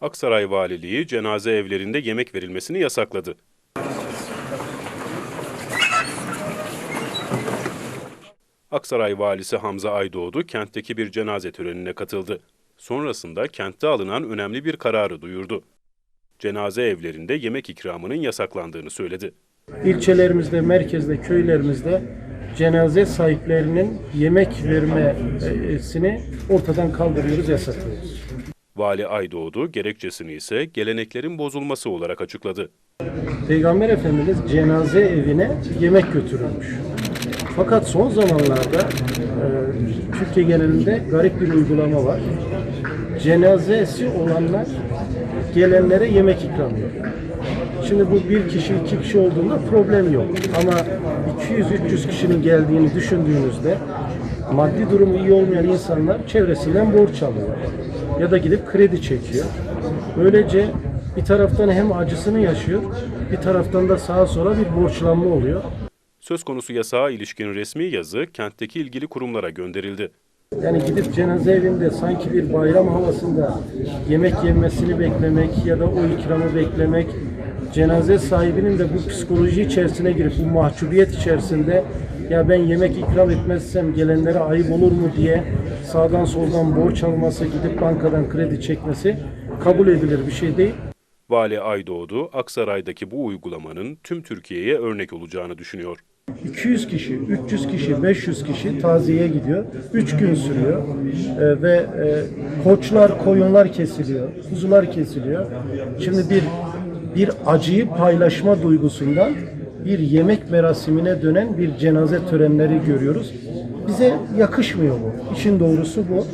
Aksaray Valiliği cenaze evlerinde yemek verilmesini yasakladı. Aksaray Valisi Hamza Aydoğdu kentteki bir cenaze törenine katıldı. Sonrasında kentte alınan önemli bir kararı duyurdu. Cenaze evlerinde yemek ikramının yasaklandığını söyledi. İlçelerimizde, merkezde, köylerimizde cenaze sahiplerinin yemek vermesini ortadan kaldırıyoruz, yasaklıyoruz. Vali Aydoğdu gerekçesini ise geleneklerin bozulması olarak açıkladı. Peygamber Efendimiz cenaze evine yemek götürülmüş. Fakat son zamanlarda e, Türkiye genelinde garip bir uygulama var. Cenazesi olanlar gelenlere yemek ikram ediyor. Şimdi bu bir kişi, iki kişi olduğunda problem yok. Ama 200-300 kişinin geldiğini düşündüğünüzde maddi durumu iyi olmayan insanlar çevresinden borç alıyor. Ya da gidip kredi çekiyor. Böylece bir taraftan hem acısını yaşıyor, bir taraftan da sağa sola bir borçlanma oluyor. Söz konusu yasağa ilişkin resmi yazı kentteki ilgili kurumlara gönderildi. Yani gidip cenaze evinde sanki bir bayram havasında yemek yenmesini beklemek ya da o ikramı beklemek, cenaze sahibinin de bu psikoloji içerisine girip bu mahcubiyet içerisinde ya ben yemek ikram etmezsem gelenlere ayıp olur mu diye sağdan soldan borç alması, gidip bankadan kredi çekmesi kabul edilir bir şey değil. Vali Aydoğdu, Aksaray'daki bu uygulamanın tüm Türkiye'ye örnek olacağını düşünüyor. 200 kişi, 300 kişi, 500 kişi taziyeye gidiyor. 3 gün sürüyor Ee, ve e, koçlar, koyunlar kesiliyor, kuzular kesiliyor. Şimdi bir bir acıyı paylaşma duygusundan bir yemek merasimine dönen bir cenaze törenleri görüyoruz. Bize yakışmıyor bu. İşin doğrusu bu.